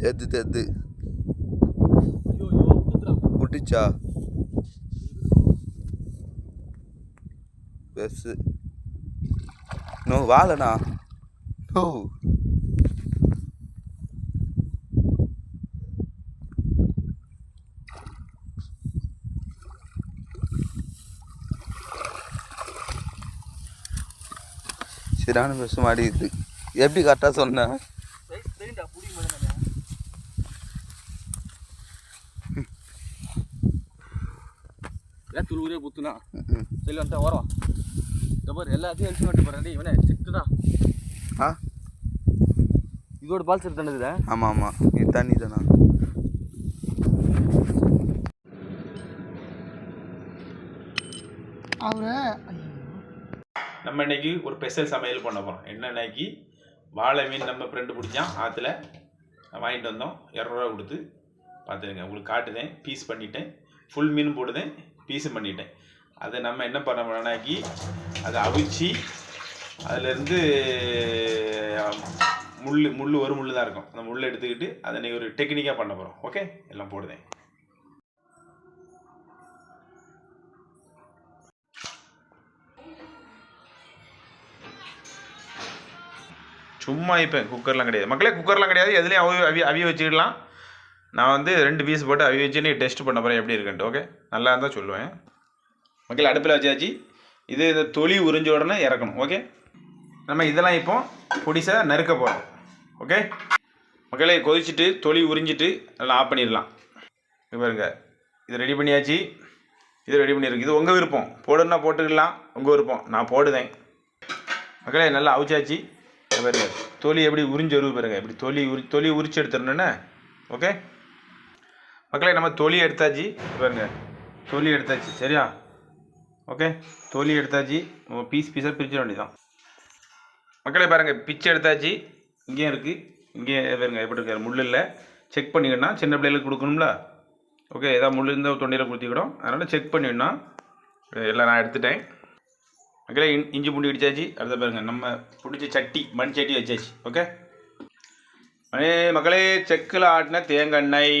தெத்து தெத்து புட்டிச்சா பெருசு நோ வாழண்ணா நோ சரியான பெருசு மாடிக்குது எப்படி கரெக்டாக சொன்னேன் ஏன் துருவுரே புத்துனா ம். சரி வந்துட்டா வரோம் இந்த பாரு எல்லாத்தையும் எடுத்து வந்துட்டு போகிறேன் இவனே செக்குடா ஆ இதோட பால் சரி தானே ஆமாம் ஆமாம் இது தண்ணி தானா அவரு நம்ம இன்னைக்கு ஒரு ஸ்பெஷல் சமையல் பண்ண போகிறோம் என்ன இன்னைக்கு? வாழை மீன் நம்ம ஃப்ரெண்டு பிடிச்சான். ஆற்றுல வாங்கிட்டு வந்தோம். இரநூறுவா கொடுத்து. பார்த்துருங்க உங்களுக்கு காட்டுதேன். பீஸ் பண்ணிட்டேன். ஃபுல் மீன் போடுதேன். பீஸும் பண்ணிட்டேன். அதை நம்ம என்ன பண்ண அதை அவிச்சு அதுலேருந்து முள் முள் ஒரு முள் தான் இருக்கும். அந்த முள்ளை எடுத்துக்கிட்டு அதை இன்னைக்கு ஒரு டெக்னிக்காக பண்ண போகிறோம் ஓகே எல்லாம் போடுதேன். சும்மா இப்போ குக்கர்லாம் கிடையாது. மக்களே குக்கர்லாம் கிடையாது. எதுலேயும் அவி அவி அவிய வச்சுக்கிடலாம். நான் வந்து ரெண்டு பீஸ் போட்டு அவி நீ டெஸ்ட் பண்ண போகிறேன் எப்படி இருக்குன்ட்டு ஓகே நல்லா இருந்தால் சொல்லுவேன். மக்கள் அடுப்பில் வச்சாச்சு. இது இந்த தொலி உறிஞ்ச உடனே இறக்கணும் ஓகே நம்ம இதெல்லாம் இப்போ பொடிசாக நறுக்க போகிறோம் ஓகே மக்களே கொதிச்சுட்டு தொலி உறிஞ்சிட்டு நல்லா ஆஃப் பண்ணிடலாம். பாருங்க இது ரெடி பண்ணியாச்சு. இது ரெடி பண்ணியிருக்கு. இது உங்கள் விருப்பம். போடுன்னா போட்டுக்கலாம். உங்கள் விருப்பம். நான் போடுதேன். மக்களே நல்லா அவிச்சாச்சு. பாருங்க தொலி எப்படி உறிஞ்சு வருது பாருங்க. இப்படி தொலி உரி தொலி உரிச்சு எடுத்துடணுன்னு ஓகே மக்களே நம்ம தொலி எடுத்தாச்சு. பாருங்க தொலி எடுத்தாச்சு. சரியா? ஓகே? தொலி எடுத்தாச்சு. நம்ம பீஸ் பீஸாக பிரிச்சிட வேண்டியதான் மக்களே பாருங்க பிச்சை எடுத்தாச்சு. இங்கேயும் இருக்குது இங்கேயும் பாருங்க எப்படி இருக்காரு முள் இல்லை. செக் பண்ணிக்கணும் சின்ன பிள்ளைகளுக்கு கொடுக்கணும்ல? ஓகே ஏதாவது முள் இருந்தால் தொண்டையில் கொடுத்திக்கிடும் அதனால் செக் பண்ணிடணும் எல்லாம் நான் எடுத்துட்டேன். மக்களே இன் இஞ்சி பூண்டு இடிச்சாச்சு. அடுத்த பாருங்க நம்ம பிடிச்ச சட்டி மண் சட்டி வச்சாச்சு. ஓகே? மணி மக்களே செக்கில் ஆட்டின தேங்காய் எண்ணெய்.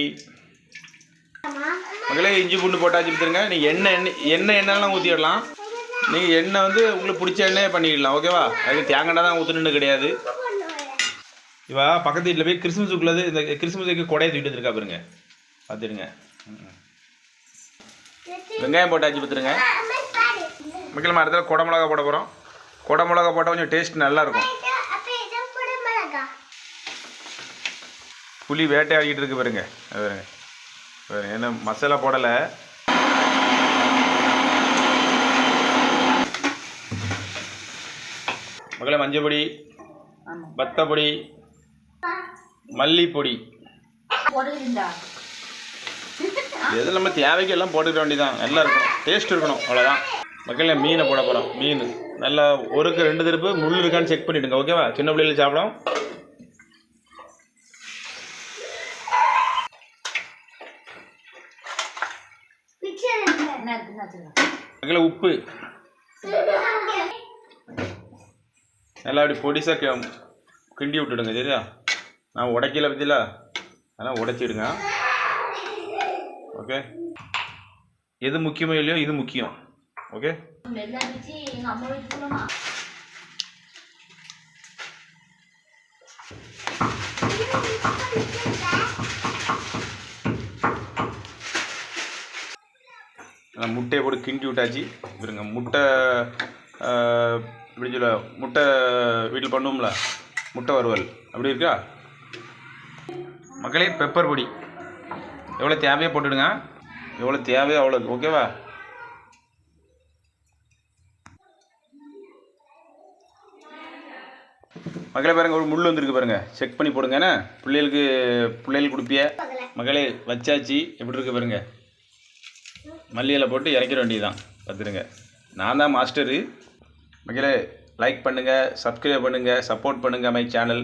மக்களே இஞ்சி பூண்டு போட்டாச்சு பார்த்துருங்க நீங்கள் எண்ணெய் எண்ணெய் எண்ணெய் எண்ணெய்லாம் ஊற்றிடலாம் நீங்கள் எண்ணெய் வந்து உங்களுக்கு பிடிச்ச எண்ணெயே பண்ணிக்கலாம் ஓகேவா? அது தேங்காய் தான் ஊற்றணுன்னு கிடையாது. இவா பக்கத்து வீட்டில் போய் கிறிஸ்மஸுக்குள்ளது இந்த கிறிஸ்மஸுக்கு கொடையை தூக்கிட்டு வந்துருக்கா பாருங்க. பார்த்துருங்க வெங்காயம் போட்டாச்சு பார்த்துருங்க மக்கள் மரத்தில் குடை மிளகா போட போகிறோம் குடை மிளகா போட்டால் கொஞ்சம் டேஸ்ட் நல்லா இருக்கும். புளி வேட்டையாடிக்கிட்டு இருக்கு பாருங்க. அது பாருங்க. என்ன மசாலா போடலை. மக்களை மஞ்சள் பொடி பத்தப்பொடி மல்லிப்பொடி. எது நம்ம தேவைக்கு எல்லாம் போட்டுக்க வேண்டியதான் நல்லா இருக்கணும். டேஸ்ட் இருக்கணும். அவ்வளோதான் மக்களே மீனை போட போகிறோம் மீன். நல்லா ஒருக்கு ரெண்டு திருப்பு முள் இருக்கான்னு செக் பண்ணிவிடுங்க ஓகேவா சின்ன பிள்ளைகள் சாப்பிடும். மக்களே உப்பு. நல்லா அப்படி பொடிசாக கிண்டி விட்டுடுங்க சரியா? நான் உடைக்கல பற்றில அதெல்லாம் உடைச்சிடுங்க. ஓகே? எது முக்கியமோ இல்லையோ இது முக்கியம். ஓகே? நான் முட்டையை போட்டு கிண்டி விட்டாச்சு. இருங்க முட்டை ஆஹ், இப்படி சொல்ல முட்டை வீட்டில் பண்ணுவோம்ல முட்டை வறுவல். அப்படி இருக்கா? மக்களே பெப்பர் பொடி. எவ்வளோ தேவையோ போட்டுடுங்க. எவ்வளோ தேவையோ அவ்வளோ ஓகேவா மகளே பாருங்க ஒரு முள் வந்துருக்கு பாருங்கள் செக் பண்ணி போடுங்க ஏன்னா பிள்ளைகளுக்கு பிள்ளைகளுக்கு கொடுப்பிய. மகளே வச்சாச்சு. எப்படி இருக்கு பாருங்கள் மல்லியில் போட்டு இறக்கிற வேண்டியதுதான். பார்த்துருங்க நான் தான் மாஸ்டரு மக்களே லைக் பண்ணுங்கள் சப்ஸ்கிரைப் பண்ணுங்கள் சப்போர்ட் பண்ணுங்கள் மை சேனல்